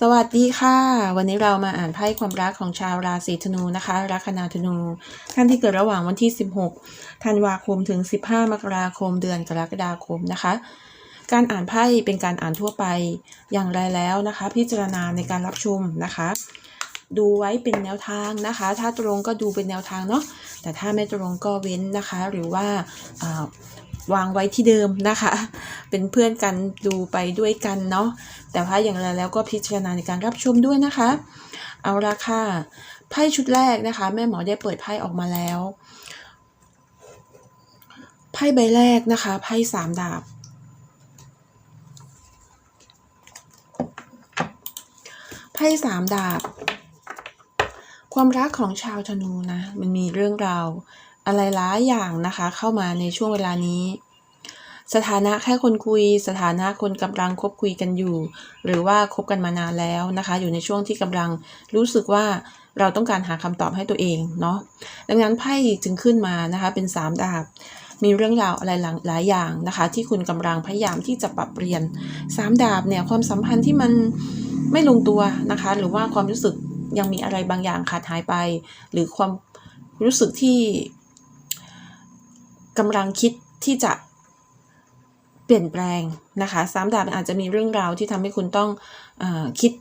สวัสดีค่ะ วันนี้เรามาอ่านไพ่ความรักของชาวราศีธนูนะคะลัคนาธนู ท่านที่เกิดระหว่างวันที่ 16 ธันวาคมถึง 15 มกราคมเดือนกรกฎาคมนะคะ การอ่านไพ่เป็นการอ่านทั่วไปอย่างไรแล้วนะคะ พิจารณาในการรับชมนะคะ ดูไว้เป็นแนวทางนะคะ ถ้าตรงก็ดูเป็นแนวทางเนาะแต่ถ้าไม่ตรงก็เว้นนะคะ หรือว่าอ่า วางไว้ที่เดิมนะคะ เป็นเพื่อนกันดูไปด้วยกันเนาะแต่ว่าอย่างไรแล้วก็พิจารณาในการรับชมด้วยนะคะ เอาละค่ะไพ่ชุดแรกนะคะ แม่หมอได้เปิดไพ่ออกมาแล้วไพ่ใบแรกนะคะไพ่สามดาบไพ่สามดาบ ความรักของชาวธนูนะ มันมีเรื่องราว อะไรหลายอย่างนะคะ เข้ามาในช่วงเวลานี้ สถานะแค่คนคุย สถานะคนกำลังคบคุยกันอยู่ หรือว่าคบกันมานานแล้วนะคะ อยู่ในช่วงที่กำลังรู้สึกว่าเราต้องการหาคำตอบให้ตัวเองเนาะดังนั้นไพ่จึงขึ้นมานะคะ เป็นสามดาบมีเรื่องราวอะไรหลายอย่างนะคะ ที่คุณกำลังพยายามที่จะปรับเปลี่ยนสามดาบเนี่ยความสัมพันธ์ที่มันไม่ลงตัวนะคะ หรือว่าความรู้สึกยังมีอะไรบางอย่างขาดหายไป หรือความรู้สึกที่ กำลังคิดที่จะเปลี่ยนแปลงนะคะสามดาบอาจจะมีเรื่องราวที่ทำให้คุณต้องอคิด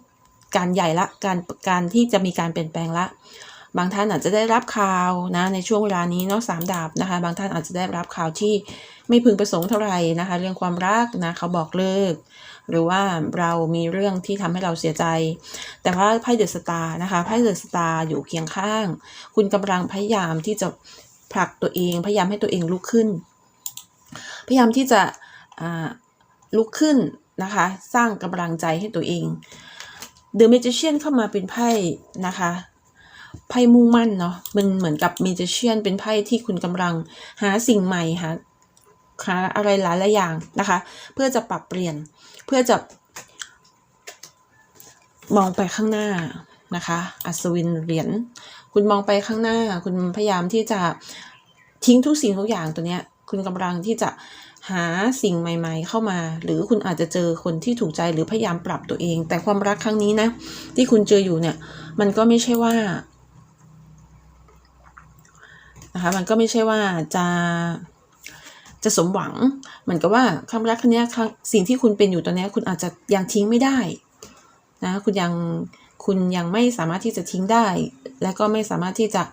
การใหญ่ละการการที่จะมีการเปลี่ยนแปลงละ บางท่านอาจจะได้รับข่าวนะในช่วงเวลานี้เนาะสามดาบนะคะ บางท่านอาจจะได้รับข่าวที่ไม่พึงประสงค์เท่าไหร่นะคะ เรื่องความรักนะเขาบอกเลิก หรือว่าเรามีเรื่องที่ทำให้เราเสียใจ แต่ว่าไพ่เดอะสตาร์นะคะไพ่เดอะสตาร์อยู่เคียงข้าง คุณกำลังพยายามที่จะ ผลักตัวเอง พยายามให้ตัวเองลุกขึ้น พยายามที่จะลุกขึ้นนะคะ สร้างกำลังใจให้ตัวเอง The Magician เข้ามาเป็นไพ่นะคะไพ่มุ่งมั่นเนาะมันเหมือนกับ Magician เป็นไพ่ที่คุณกำลังหาสิ่งใหม่หาหาอะไรหลายหลายอย่างนะคะ เพื่อจะปรับเปลี่ยนเพื่อจะมองไปข้างหน้านะคะ อัศวินเหรียญ คุณมองไปข้างหน้า คุณพยายามที่จะทิ้งทุกสิ่งทุกอย่างตัวเนี้ย คุณกำลังที่จะหาสิ่งใหม่ ๆ เข้ามา หรือคุณอาจจะเจอคนที่ถูกใจหรือพยายามปรับตัวเอง แต่ความรักครั้งนี้นะ ที่คุณเจออยู่เนี่ย มันก็ไม่ใช่ว่านะคะมันก็ไม่ใช่ว่าจะจะสมหวัง เหมือนกับว่าความรักครั้งนี้สิ่งที่คุณเป็นอยู่ตอนนี้คุณอาจจะยังทิ้งไม่ได้นะคุณยัง คุณยังไม่สามารถที่จะทิ้งได้ และก็ไม่สามารถที่จะ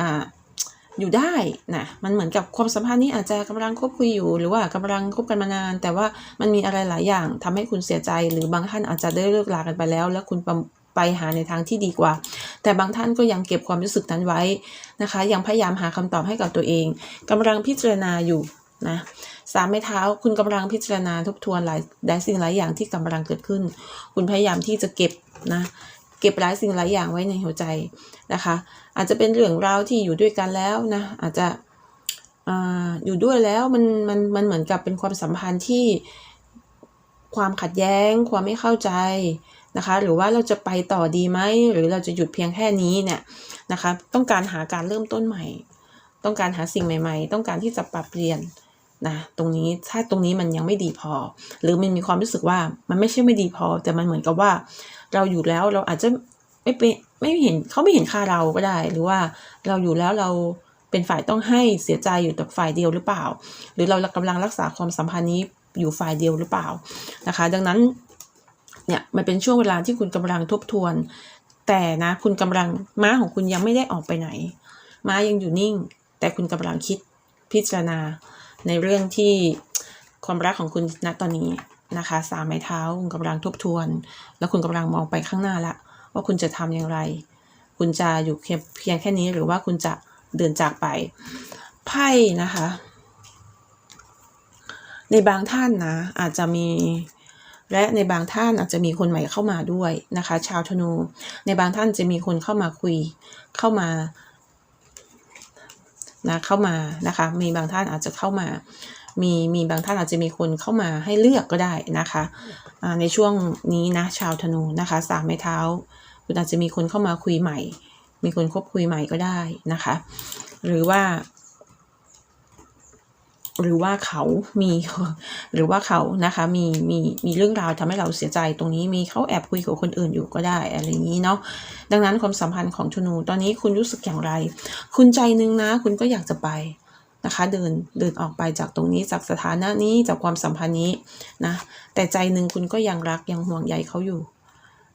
อ่าอยู่ได้นะมันเหมือนกับความสัมพันธ์นี้อาจจะกำลังคบคุยอยู่ หรือว่ากำลังคบกันมานาน แต่ว่ามันมีอะไรหลายอย่างทำให้คุณเสียใจ หรือบางท่านอาจจะได้เลิกลากันไปแล้ว แล้วคุณไปหาในทางที่ดีกว่า แต่บางท่านก็ยังเก็บความรู้สึกนั้นไว้นะคะ ยังพยายามหาคำตอบให้กับตัวเองกำลังพิจารณาอยู่นะสามไม้เท้าคุณกำลังพิจารณาทบทวนหลายหลายสิ่งหลายอย่างที่กำลังเกิดขึ้น คุณพยายามที่จะเก็บนะ เก็บหลายสิ่งหลายอย่างไว้ในหัวใจนะคะ อาจจะเป็นเรื่องราวที่อยู่ด้วยกันแล้วนะอาจจะออยู่ด้วยแล้วมันมันมันเหมือนกับเป็นความสัมพันธ์ที่ความขัดแย้ง ความไม่เข้าใจนะคะ หรือว่าเราจะไปต่อดีไหมหรือเราจะหยุดเพียงแค่นี้เนี่ยนะคะ ต้องการหาการเริ่มต้นใหม่ ต้องการหาสิ่งใหม่ ๆ ต้องการที่จะปรับเปลี่ยน นะตรงนี้ถ้าตรงนี้มันยังไม่ดีพอ หรือมันมีความรู้สึกว่ามันไม่ใช่ไม่ดีพอ แต่มันเหมือนกับว่า เราอยู่แล้วเราอาจจะไม่เป็นไม่เห็นเขาไม่เห็นค่าเราก็ได้ หรือว่าเราอยู่แล้วเราเป็นฝ่ายต้องให้เสียใจอยู่แต่ฝ่ายเดียวหรือเปล่า หรือเรากำลังรักษาความสัมพันธ์นี้อยู่ฝ่ายเดียวหรือเปล่านะคะ ดังนั้นเนี่ยมันเป็นช่วงเวลาที่คุณกำลังทบทวน แต่นะคุณกำลังม้าของคุณยังไม่ได้ออกไปไหน ม้ายังอยู่นิ่ง แต่คุณกำลังคิดพิจารณา ในเรื่องที่ความรักของคุณณตอนนี้นะคะสามไม้เท้าคุณกำลังทบทวน แล้วคุณกำลังมองไปข้างหน้าละ ว่าคุณจะทำอย่างไร คุณจะอยู่เพียงแค่นี้หรือว่าคุณจะเดินจากไปไพ่นะคะ ในบางท่านนะ อาจจะมีและในบางท่านอาจจะมีคนใหม่เข้ามาด้วยนะคะ ชาวธนู ในบางท่านจะมีคนเข้ามาคุยเข้ามา นะเข้ามานะคะ มีบางท่านอาจจะเข้ามา มีมีบางท่านอาจจะมีคนเข้ามาให้เลือกก็ได้นะคะในช่วงนี้นะชาวธนูนะคะสามไม้เท้า คุณอาจจะมีคนเข้ามาคุยใหม่ มีคนคบคุยใหม่ก็ได้นะคะ หรือว่า หรือว่าเขามี หรือว่าเขานะคะมีมีมีเรื่องราวทำให้เราเสียใจตรงนี้มีเขาแอบคุยกับคนอื่นอยู่ก็ได้อะไรอย่างนี้เนาะดังนั้นความสัมพันธ์ของธนู ตอนนี้คุณรู้สึกอย่างไร คุณใจนึงนะ คุณก็อยากจะไปนะคะเดินเดินออกไปจากตรงนี้จากสถานะนี้จากความสัมพันธ์นี้นะแต่ใจหนึ่งคุณก็ยังรักยังห่วงใยเขาอยู่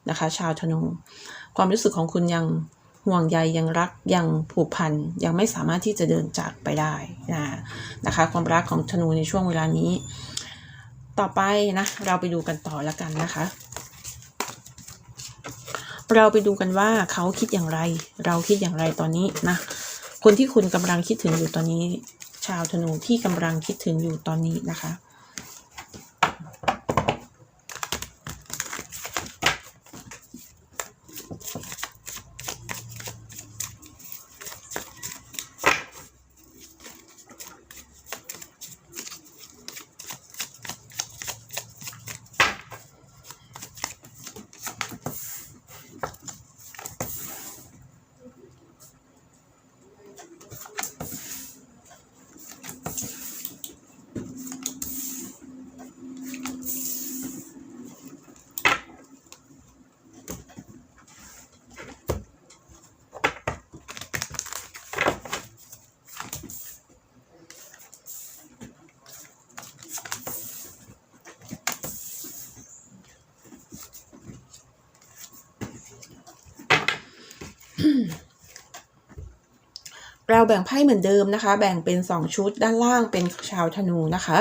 นะคะ ชาวธนูความรู้สึกของคุณยัง ห่วงใยยังรักยังผูกพันยังไม่สามารถที่จะเดินจากไปได้นะนะคะ ความรักของธนูในช่วงเวลานี้ ต่อไปนะเราไปดูกันต่อล้วกันนะคะ เราไปดูกันว่าเขาคิดอย่างไร เราคิดอย่างไรตอนนี้นะคนที่คุณกำลังคิดถึงอยู่ตอนนี้ ชาวธนูที่กำลังคิดถึงอยู่ตอนนี้นะคะ เราแบ่งไพ่เหมือนเดิมนะคะ แบ่งเป็น 2 ชุด ด้านล่างเป็นชาวธนูนะคะ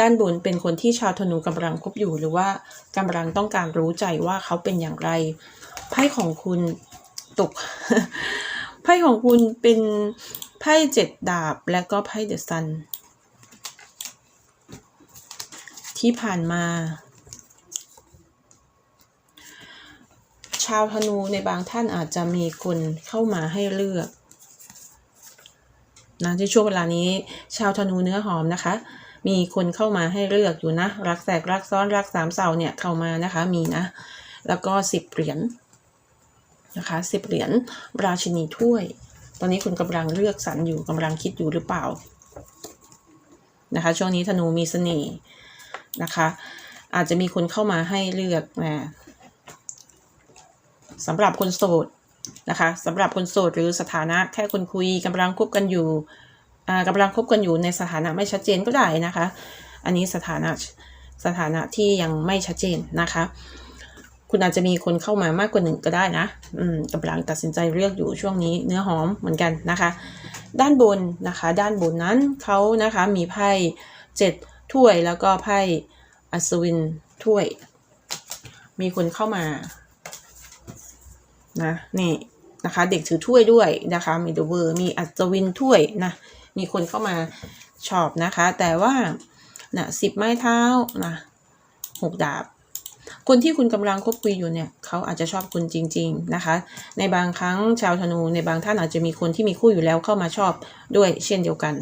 ด้านบนเป็นคนที่ชาวธนูกำลังคบอยู่หรือว่ากำลังต้องการรู้ใจว่าเขาเป็นอย่างไร ไพ่ของคุณตก ไพ่ของคุณเป็นไพ่เจ็ดดาบและก็ไพ่เดอะซันที่ผ่านมา ชาวธนูในบางท่านอาจจะมีคนเข้ามาให้เลือก นะในช่วงเวลานี้ ชาวธนูเนื้อหอมนะคะ มีคนเข้ามาให้เลือกอยู่นะ รักแสกรักซ้อนรักสามเสาเนี่ยเข้ามานะคะมีนะ แล้วก็สิบเหรียญนะคะสิบเหรียญราชินีถ้วย ตอนนี้คุณกำลังเลือกสรรอยู่กำลังคิดอยู่หรือเปล่านะคะช่วงนี้ธนูมีเสน่ห์นะคะ อาจจะมีคนเข้ามาให้เลือกนะสำหรับคนโสด นะคะสำหรับคนโสดหรือสถานะแค่คนคุยกำลังคบกันอยู่อ่ากำลังคบกันอยู่ในสถานะไม่ชัดเจนก็ได้นะคะ อันนี้สถานะสถานะที่ยังไม่ชัดเจนนะคะ คุณอาจจะมีคนเข้ามามากกว่าหนึ่งก็ได้นะอืมกำลังตัดสินใจเลือกอยู่ช่วงนี้เนื้อหอมเหมือนกันนะคะ ด้านบนนะคะ ด้านบนนั้นเขานะคะมีไพ่เจ็ดถ้วยแล้วก็ไพ่อัศวินถ้วย มีคนเข้ามา นะนี่นะคะเด็กถือถ้วยด้วยนะคะมีเดอะเวอร์มีอัศวินถ้วยนะมีคนเข้ามาชอบนะคะ แต่ว่านะสิบไม้เท้านะหกดาบ คนที่คุณกำลังคบคุยอยู่เนี่ยเขาอาจจะชอบคุณจริง ๆนะคะ ในบางครั้งชาวธนูในบางท่านอาจจะมีคนที่มีคู่อยู่แล้วเข้ามาชอบด้วยเช่นเดียวกัน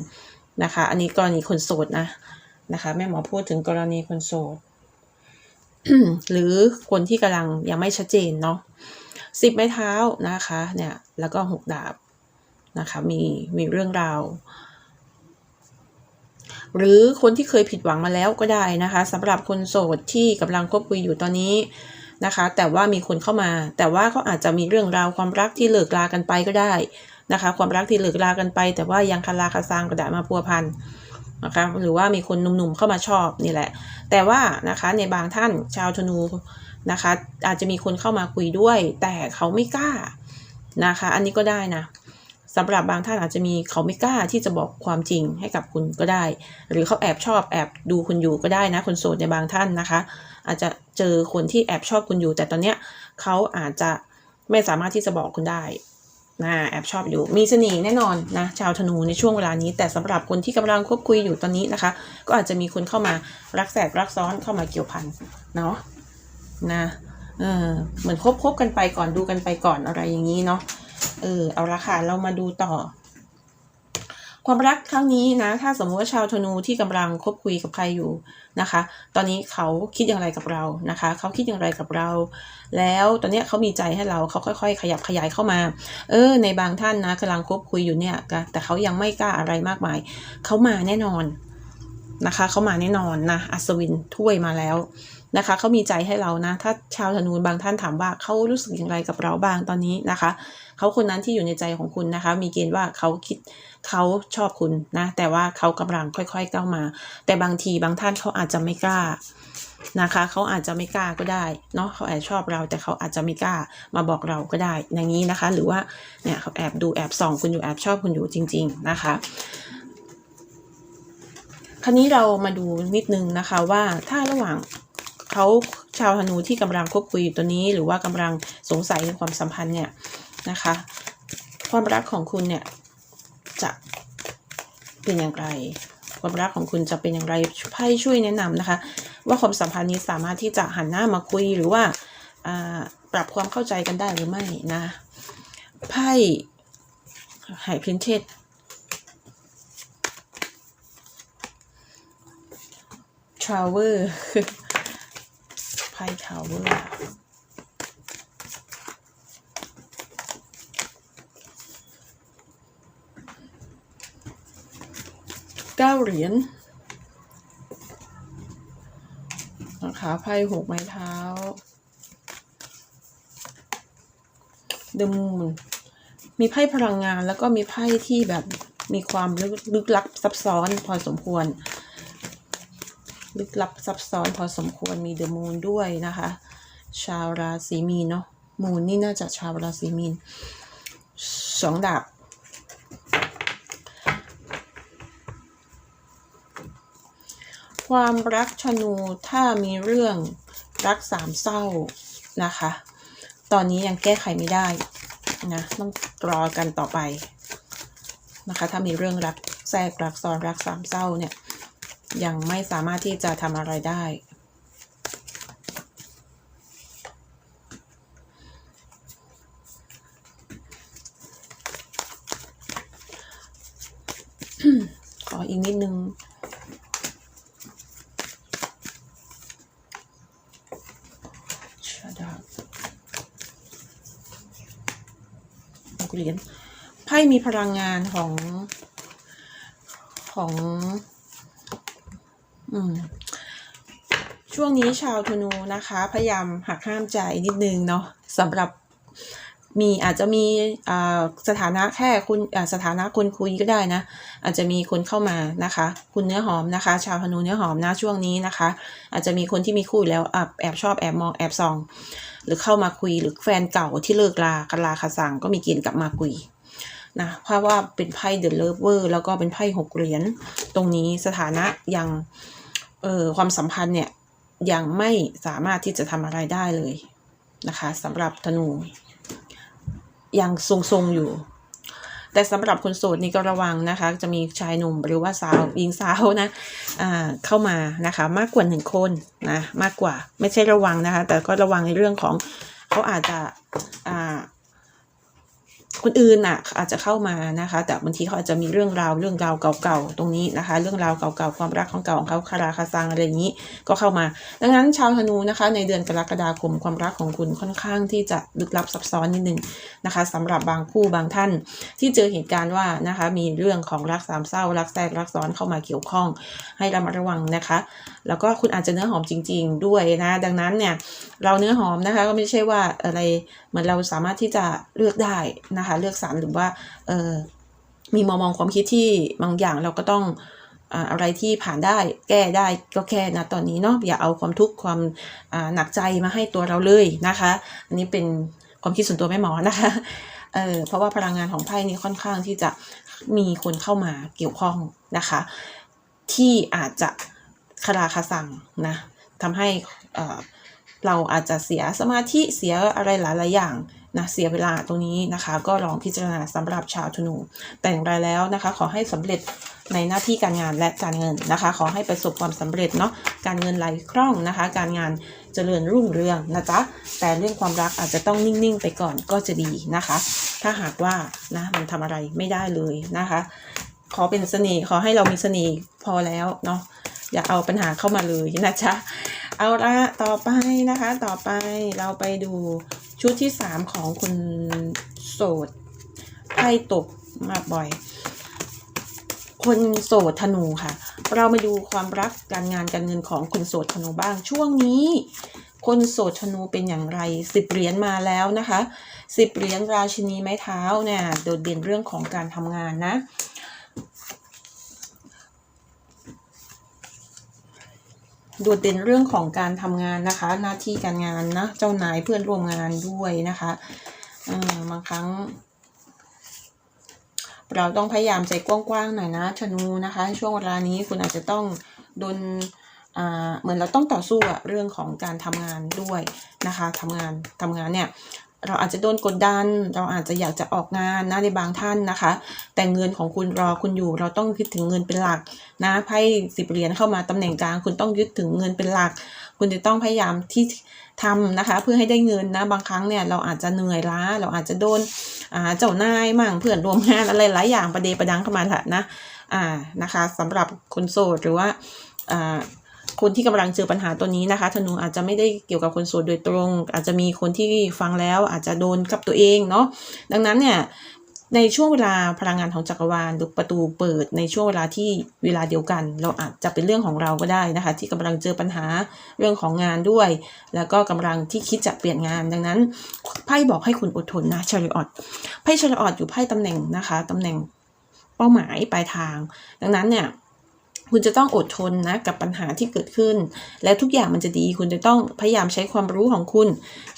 นะคะ อันนี้กรณีคนโสดนะนะคะแม่หมอพูดถึงกรณีคนโสดหรือคนที่กำลังยังไม่ชัดเจนเนาะ สิบไม้เท้านะคะเนี่ยแล้วก็หกดาบนะคะมีมีเรื่องราว หรือคนที่เคยผิดหวังมาแล้วก็ได้นะคะสำหรับคนโสดที่กำลังคบคุยอยู่ตอนนี้นะคะ แต่ว่ามีคนเข้ามา แต่ว่าเขาอาจจะมีเรื่องราวความรักที่เลิกลากันไปก็ได้นะคะ ความรักที่เลิกลากันไป แต่ว่ายังคาราคาซังกระดาษมาพัวพันนะคะหรือว่ามีคนหนุ่มๆเข้ามาชอบนี่แหละ แต่ว่านะคะในบางท่านชาวธนู นะคะ อาจจะมีคนเข้ามาคุยด้วย แต่เขาไม่กล้านะคะ อันนี้ก็ได้นะสำหรับบางท่านอาจจะมีเขาไม่กล้าที่จะบอกความจริงให้กับคุณก็ได้ หรือเขาแอบชอบแอบดูคุณอยู่ก็ได้นะคนโสดในบางท่านนะคะ อาจจะเจอคนที่แอบชอบคุณอยู่ แต่ตอนเนี้ยเขาอาจจะไม่สามารถที่จะบอกคุณได้นะแอบชอบอยู่มีเสน่ห์แน่นอนนะชาวธนูในช่วงเวลานี้ แต่สำหรับคนที่กำลังคบคุยอยู่ตอนนี้นะคะ ก็อาจจะมีคนเข้ามารักแสกรักซ้อนเข้ามาเกี่ยวพันเนาะ นะเออเหมือนคบคบกันไปก่อนดูกันไปก่อนอะไรอย่างนี้เนาะเออเอาละค่ะเรามาดูต่อ ความรักครั้งนี้นะ ถ้าสมมติว่าชาวธนูที่กำลังคบคุยกับใครอยู่นะคะ ตอนนี้เขาคิดอย่างไรกับเรานะคะ เขาคิดอย่างไรกับเรา แล้วตอนนี้เขามีใจให้เราเขาค่อย ๆ ขยับขยายเข้ามา เออ ในบางท่านนะกำลังคบคุยอยู่เนี่ยแต่เขายังไม่กล้าอะไรมากมาย เขามาแน่นอนนะคะ เขามาแน่นอนนะอัศวินถ้วยมาแล้ว นะคะเขามีใจให้เรานะ ถ้าชาวธนูบางท่านถามว่าเขารู้สึกอย่างไรกับเราบ้างตอนนี้นะคะเขาคนนั้นที่อยู่ในใจของคุณนะคะ มีเกณฑ์ว่าเขาคิดเขาชอบคุณนะ แต่ว่าเขากำลังค่อยๆก้าวมา แต่บางทีบางท่านเขาอาจจะไม่กล้านะคะเขาอาจจะไม่กล้าก็ได้เนาะเขาแอบชอบเราแต่เขาอาจจะไม่กล้ามาบอกเราก็ได้ อย่างนี้นะคะ หรือว่าเนี่ยเขาแอบดูแอบส่องคุณอยู่แอบชอบคุณอยู่จริง ๆนะคะคราวนี้เรามาดูนิดนึงนะคะว่าถ้าระหว่าง เขาชาวธนูที่กำลังคบคุยอยู่ตัวนี้ หรือว่ากำลังสงสัยในความสัมพันธ์เนี่ยนะคะ ความรักของคุณเนี่ยจะเป็นอย่างไร ความรักของคุณจะเป็นอย่างไรไพ่ช่วยแนะนำนะคะ ว่าความสัมพันธ์นี้สามารถที่จะหันหน้ามาคุยหรือว่าปรับความเข้าใจกันได้หรือไม่นะไพ่ไฮพินเทสทราเวอร์ ไพ่ทราเวอร์เก้าเหรียญนะคะไพ่หกไม้เท้าเดมูนมีไพ่พลังงานแล้วก็มีไพ่ที่แบบมีความลึกลึกลับซับซ้อนพอสมควร ลึกลับซับซ้อนพอสมควรมีเดอะมูนด้วยนะคะ ชาวราศีมีนเนาะมูนนี่น่าจะชาวราศีมีนสองดาบความรักชนูถ้ามีเรื่องรักสามเศร้านะคะ ตอนนี้ยังแก้ไขไม่ได้นะต้องรอกันต่อไปนะคะ ถ้ามีเรื่องรักแทรกรักซ้อนรักสามเศร้าเนี่ย ยังไม่สามารถที่จะทำอะไรได้ ขออีกนิดนึงชาดาหกเหรียญไพ่มีพลังงานของของ ช่วงนี้ชาวธนูนะคะ พยายามหักห้ามใจนิดนึงเนาะสำหรับมีอาจจะมีสถานะแค่คุณสถานะคนคุยก็ได้นะ อาจจะมีคนเข้ามานะคะ คุณเนื้อหอมนะคะ ชาวธนูเนื้อหอมนะช่วงนี้นะคะ อาจจะมีคนที่มีคู่แล้วแอบชอบแอบมองแอบส่อง หรือเข้ามาคุยหรือแฟนเก่าที่เลิกลากันลาคาสั่งก็มีเกณฑ์กลับมาคุยนะเพราะว่าเป็นไพ่เดอะเลเวอร์แล้วก็เป็นไพ่หกเหรียญตรงนี้สถานะยัง เอ่อความสัมพันธ์เนี่ยยังไม่สามารถที่จะทำอะไรได้เลยนะคะสำหรับธนู ยังทรงๆอยู่ แต่สำหรับคนโสดนี่ก็ระวังนะคะ จะมีชายหนุ่มหรือว่าสาวหญิงสาวนะอ่าเข้ามานะคะ มากกว่าหนึ่งคนนะมากกว่าไม่ใช่ระวังนะคะ แต่ก็ระวังในเรื่องของเขาอาจจะอ่า คนอื่นน่ะอาจจะเข้ามานะคะ แต่บางทีเขาอาจจะมีเรื่องราวเรื่องราวเก่าๆตรงนี้นะคะ เรื่องราวเก่าๆความรักของเก่าของเขาคาราคาซังอะไรอย่างนี้ก็เข้ามา ดังนั้นชาวธนูนะคะ ในเดือนกรกฎาคมความรักของคุณค่อนข้างที่จะลึกลับซับซ้อนนิดนึงนะคะสำหรับบางคู่บางท่าน ที่เจอเหตุการณ์ว่านะคะ มีเรื่องของรักสามเศร้ารักแทรกรักซ้อนเข้ามาเกี่ยวข้อง ให้ระมัดระวังนะคะ แล้วก็คุณอาจจะเนื้อหอมจริง ๆ ด้วยนะ ดังนั้นเนี่ยเราเนื้อหอมนะคะก็ไม่ใช่ว่าอะไรเหมือนเราสามารถที่จะเลือกได้นะคะเลือกสรรหรือว่าเออมีมองมองความคิดที่บางอย่างเราก็ต้องอะไรที่ผ่านได้แก้ได้ก็แค่นะตอนนี้เนาะอย่าเอาความทุกข์ความหนักใจมาให้ตัวเราเลยนะคะ อันนี้เป็นความคิดส่วนตัวแม่หมอนะคะเออเพราะว่าพลังงานของไพ่นี้ค่อนข้างที่จะมีคนเข้ามาเกี่ยวข้องนะคะ ที่อาจจะคาราคาสั่งนะทำให้เราอาจจะเสียสมาธิเสียอะไรหลายๆอย่าง นะเสียเวลาตรงนี้นะคะ ก็ลองพิจารณาสำหรับชาวธนู แต่อย่างไรแล้วนะคะ ขอให้สำเร็จในหน้าที่การงานและการเงินนะคะ ขอให้ประสบความสำเร็จเนาะการเงินไหลคล่องนะคะ การงานเจริญรุ่งเรืองนะจ๊ะแต่เรื่องความรักอาจจะต้องนิ่งๆไปก่อนก็จะดีนะคะ ถ้าหากว่านะมันทำอะไรไม่ได้เลยนะคะ ขอเป็นเสน่ห์ขอให้เรามีเสน่ห์พอแล้วเนาะอย่าเอาปัญหาเข้ามาเลยนะจ๊ะเอาละต่อไปนะคะ ต่อไปเราไปดู ชุดที่สามของคุณโสดไพ่ตกมาบ่อย คนโสดธนูค่ะ เรามาดูความรักการงานการเงินของคนโสดธนูบ้าง ช่วงนี้ คนโสดธนูเป็นอย่างไรสิบเหรียญมาแล้วนะคะสิบเหรียญราชินีไม้เท้าเนี่ยโดดเด่นเรื่องของการทำงานนะ โดดเด่นเรื่องของการทำงานนะคะ หน้าที่การงานนะ เจ้านายเพื่อนร่วมงานด้วยนะคะบางครั้ง เราต้องพยายามใจกว้างๆหน่อยนะชนูนะคะ ช่วงเวลานี้คุณอาจจะต้องโดนเหมือนเราต้องต่อสู้อะเรื่องของการทำงานด้วยนะคะทำงานทำงานเนี่ย เราอาจจะโดนกดดัน เราอาจจะอยากจะออกงานนะในบางท่านนะคะ แต่เงินของคุณรอคุณอยู่ เราต้องคิดถึงเงินเป็นหลักนะไพ่สิบเหรียญเข้ามาตำแหน่งกลาง คุณต้องยึดถึงเงินเป็นหลัก คุณจะต้องพยายามที่ทำนะคะ เพื่อให้ได้เงินนะบางครั้งเนี่ยเราอาจจะเหนื่อยล้า เราอาจจะโดนเจ้านายมั่งเพื่อนร่วมงานอะไรหลายอย่างประเดประดังเข้ามาแหละนะอ่านะคะสำหรับคนโสดหรือว่าอ่า คนที่กำลังเจอปัญหาตัวนี้นะคะ ธนูอาจจะไม่ได้เกี่ยวกับคนโสดโดยตรง อาจจะมีคนที่ฟังแล้วอาจจะโดนกับตัวเองเนาะดังนั้นเนี่ยในช่วงเวลาพลังงานของจักรวาลหรือประตูเปิดในช่วงเวลาที่เวลาเดียวกัน เราอาจจะเป็นเรื่องของเราก็ได้นะคะ ที่กำลังเจอปัญหาเรื่องของงานด้วย แล้วก็กำลังที่คิดจะเปลี่ยนงาน ดังนั้นไพ่บอกให้คุณอดทนนะชาริออตไพ่ชาริออตอยู่ไพ่ตำแหน่งนะคะตำแหน่งเป้าหมายปลายทาง ดังนั้นเนี่ย คุณจะต้องอดทนนะกับปัญหาที่เกิดขึ้น และทุกอย่างมันจะดี คุณจะต้องพยายามใช้ความรู้ของคุณ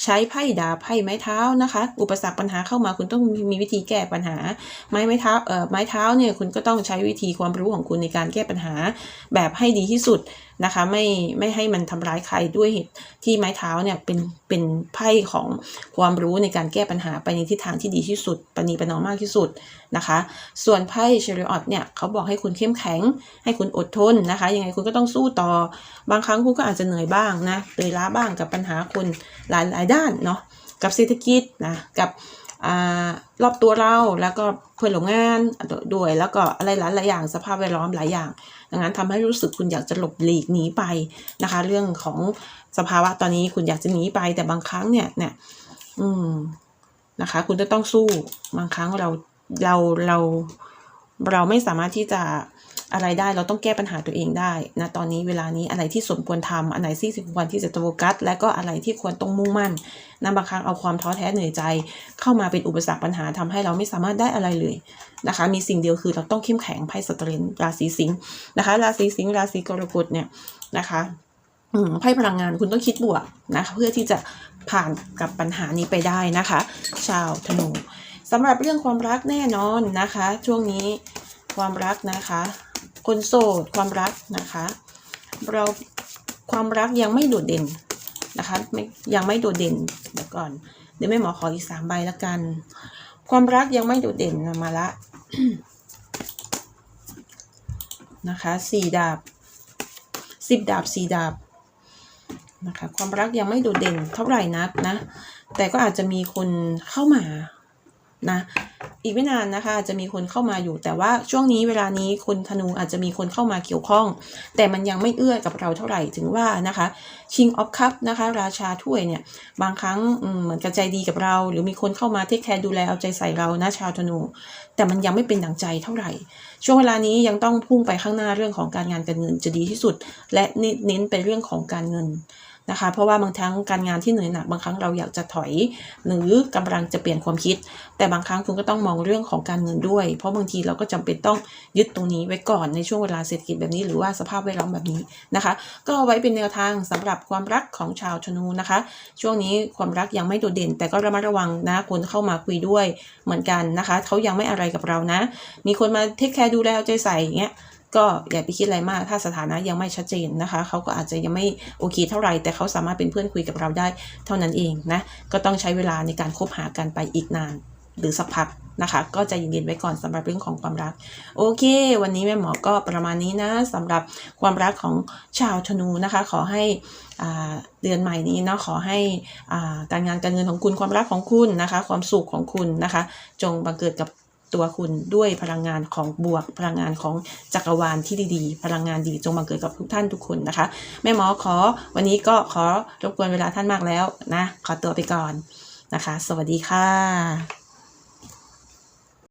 ใช้ไพ่ดาบไพ่ไม้เท้านะคะ อุปสรรคปัญหาเข้ามาคุณต้องมีวิธีแก้ปัญหา ไม้ไม้เท้าเอ่อไม้เท้าเนี่ยคุณก็ต้องใช้วิธีความรู้ของคุณในการแก้ปัญหาแบบให้ดีที่สุด นะคะไม่ไม่ให้มันทำร้ายใครด้วยเหตุที่ไม้เท้าเนี่ยเป็นเป็นไพ่ของความรู้ในการแก้ปัญหาไปในทิศทางที่ดีที่สุดปณีประนอมมากที่สุดนะคะ ส่วนไพ่เชริออตเนี่ยเขาบอกให้คุณเข้มแข็ง ให้คุณอดทนนะคะ ยังไงคุณก็ต้องสู้ต่อบางครั้งคุณก็อาจจะเหนื่อยบ้างนะเหนื่อยล้าบ้างกับปัญหาคุณหลายหลายด้านเนาะกับเศรษฐกิจนะกับอ่ารอบตัวเราแล้วก็เพื่อนร่วมงานด้วยแล้วก็อะไรหลายหลายอย่างสภาพแวดล้อมหลายอย่าง ดังนั้นทำให้รู้สึกคุณอยากจะหลบหลีกหนีไปนะคะ เรื่องของสภาวะตอนนี้คุณอยากจะหนีไปแต่บางครั้งเนี่ยเนี่ยอืมนะคะ คุณจะต้องสู้บางครั้งเราเราเราเราไม่สามารถที่จะ อะไรได้เราต้องแก้ปัญหาตัวเองได้นะตอนนี้เวลานี้อะไรที่สมควรทำอันไหนที่สมควรที่จะโฟกัส และก็อะไรที่ควรต้องมุ่งมั่นนะบางครั้งเอาความท้อแท้เหนื่อยใจ เข้ามาเป็นอุปสรรคปัญหาทำให้เราไม่สามารถได้อะไรเลยนะคะ มีสิ่งเดียวคือเราต้องเข้มแข็งไพ่สตรีนราศีสิงห์นะคะราศีสิงห์ราศีกรกฎเนี่ยนะคะไพ่พลังงานคุณต้องคิดบวกนะคะเพื่อที่จะผ่านกับปัญหานี้ไปได้นะคะ ชาวธนูสำหรับเรื่องความรักแน่นอนนะคะ ช่วงนี้ความรักนะคะ คนโสดความรักนะคะ เราความรักยังไม่โดดเด่นนะคะไม่ยังไม่โดดเด่นเดี๋ยวก่อน เดี๋ยวแม่หมอขออีกสามใบละกัน ความรักยังไม่โดดเด่นมาละนะคะสี่ดาบสิบดาบสี่ดาบนะคะความรักยังไม่โดดเด่นเท่าไหร่นักนะ แต่ก็อาจจะมีคนเข้ามา นะอีกไม่นานนะคะอาจจะมีคนเข้ามาอยู่ แต่ว่าช่วงนี้เวลานี้คนธนูอาจจะมีคนเข้ามาเกี่ยวข้อง แต่มันยังไม่เอื้อกับเราเท่าไหร่ถึงว่านะคะ King of Cup นะคะ ราชาถ้วยเนี่ยบางครั้งเหมือนกระใจดีกับเรา หรือมีคนเข้ามาเทคแคร์ดูแลเอาใจใส่เรานะชาวธนู แต่มันยังไม่เป็นดังใจเท่าไหร่ ช่วงเวลานี้ยังต้องพุ่งไปข้างหน้าเรื่องของการงานการเงินจะดีที่สุด และเน้นไปเรื่องของการเงิน นะคะ เพราะว่าบางครั้งการงานที่เหนื่อยหนักบางครั้งเราอยากจะถอยหรือกำลังจะเปลี่ยนความคิด แต่บางครั้งคุณก็ต้องมองเรื่องของการเงินด้วย เพราะบางทีเราก็จำเป็นต้องยึดตรงนี้ไว้ก่อนในช่วงเวลาเศรษฐกิจแบบนี้หรือว่าสภาพแวดล้อมแบบนี้นะคะ ก็เอาไว้เป็นแนวทางสำหรับความรักของชาวธนูนะคะ ช่วงนี้ความรักยังไม่โดดเด่น แต่ก็ระมัดระวังนะคนเข้ามาคุยด้วยเหมือนกันนะคะเขายังไม่อะไรกับเรานะ มีคนมาเทคแคร์ดูแลเอาใจใส่อย่างเงี้ย ก็อย่าไปคิดอะไรมาก ถ้าสถานะยังไม่ชัดเจนนะคะเขาก็อาจจะยังไม่โอเคเท่าไหร่แต่เขาสามารถเป็นเพื่อนคุยกับเราได้เท่านั้นเองนะก็ต้องใช้เวลาในการคบหากันไปอีกนาน หรือสักพักนะคะ ก็จะเย็นๆไว้ก่อนสำหรับเรื่องของความรัก โอเค วันนี้แม่หมอก็ประมาณนี้นะสำหรับความรักของชาวธนูนะคะ ขอให้อ่าเดือนใหม่นี้เนาะขอให้อ่าการงานการเงินของคุณความรักของคุณนะคะ ความสุขของคุณนะคะ จงบังเกิดกับ ตัวคุณด้วยพลังงานของบวก พลังงานของจักรวาลที่ดีๆ พลังงานดีจงบังเกิดกับทุกท่านทุกคนนะคะ แม่หมอขอวันนี้ก็ขอรบกวนเวลาท่านมากแล้วนะ ขอตัวไปก่อนนะคะ สวัสดีค่ะ